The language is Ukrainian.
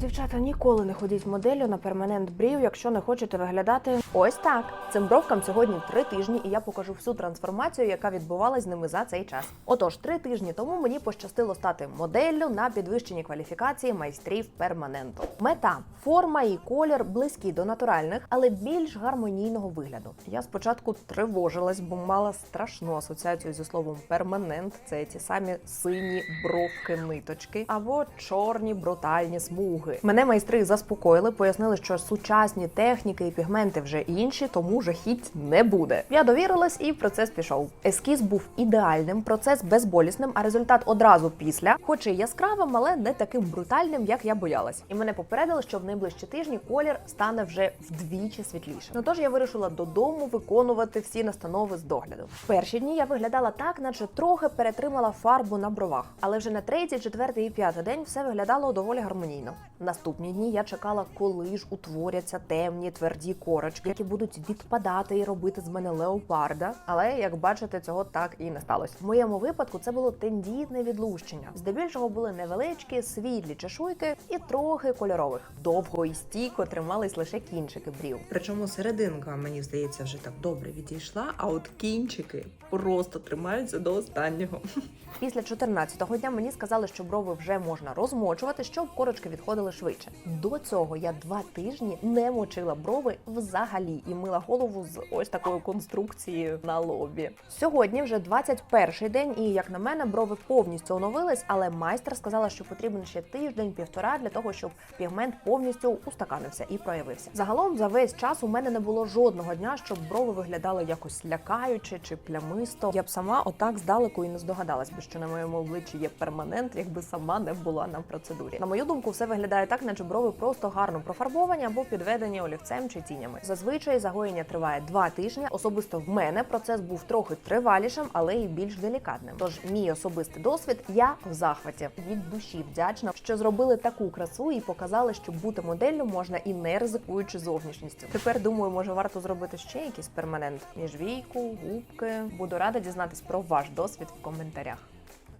Дівчата, ніколи не ходіть моделлю на перманент брів, якщо не хочете виглядати ось так. Цим бровкам сьогодні три тижні, і я покажу всю трансформацію, яка відбувалась з ними за цей час. Отож, три тижні тому мені пощастило стати моделлю на підвищенні кваліфікації майстрів перманенту. Мета форма і колір близькі до натуральних, але більш гармонійного вигляду. Я спочатку тривожилась, бо мала страшну асоціацію зі словом перманент. Це ті самі сині бровки ниточки або чорні брутальні смуги. Мене майстри заспокоїли, пояснили, що сучасні техніки і пігменти вже інші, тому жахіть не буде. Я довірилась, і процес пішов. Ескіз був ідеальним, процес безболісним, а результат одразу після, хоч і яскравим, але не таким брутальним, як я боялась. І мене попередили, що в найближчі тижні колір стане вже вдвічі світлішим. Ну тож я вирішила додому виконувати всі настанови з догляду. В перші дні я виглядала так, наче трохи перетримала фарбу на бровах, але вже на третій, четвертий і п'ятий день все виглядало доволі гармонійно. Наступні дні я чекала, коли ж утворяться темні тверді корочки, які будуть відпадати і робити з мене леопарда. Але як бачите, цього так і не сталося. В моєму випадку це було тендітне відлущення. Здебільшого були невеличкі, світлі чешуйки і трохи кольорових. Довго і стійко тримались лише кінчики брів. Причому серединка, мені здається, вже так добре відійшла, а от кінчики просто тримаються до останнього. Після 14-го дня мені сказали, що брови вже можна розмочувати, щоб корочки відходили швидше. До цього я два тижні не мочила брови взагалі і мила голову з ось такою конструкцією на лобі. Сьогодні вже 21-й день, і як на мене, брови повністю оновились, але майстер сказала, що потрібен ще тиждень-півтора для того, щоб пігмент повністю устаканився і проявився. Загалом за весь час у мене не було жодного дня, щоб брови виглядали якось лякаюче чи плямисто. Я б сама отак здалеку і не здогадалась би, що на моєму обличчі є перманент, якби сама не була на процедурі. На мою думку, все виглядає так, наче брови просто гарно профарбовані або підведені олівцем чи тінями. Зазвичай загоєння триває два тижні. Особисто в мене процес був трохи тривалішим, але і більш делікатним. Тож мій особистий досвід я в захваті від душі вдячна, що зробили таку красу і показали, що бути моделлю можна і не ризикуючи зовнішністю. Тепер думаю, може варто зробити ще якийсь перманент між війку, губки. Буду рада дізнатись про ваш досвід в коментарях.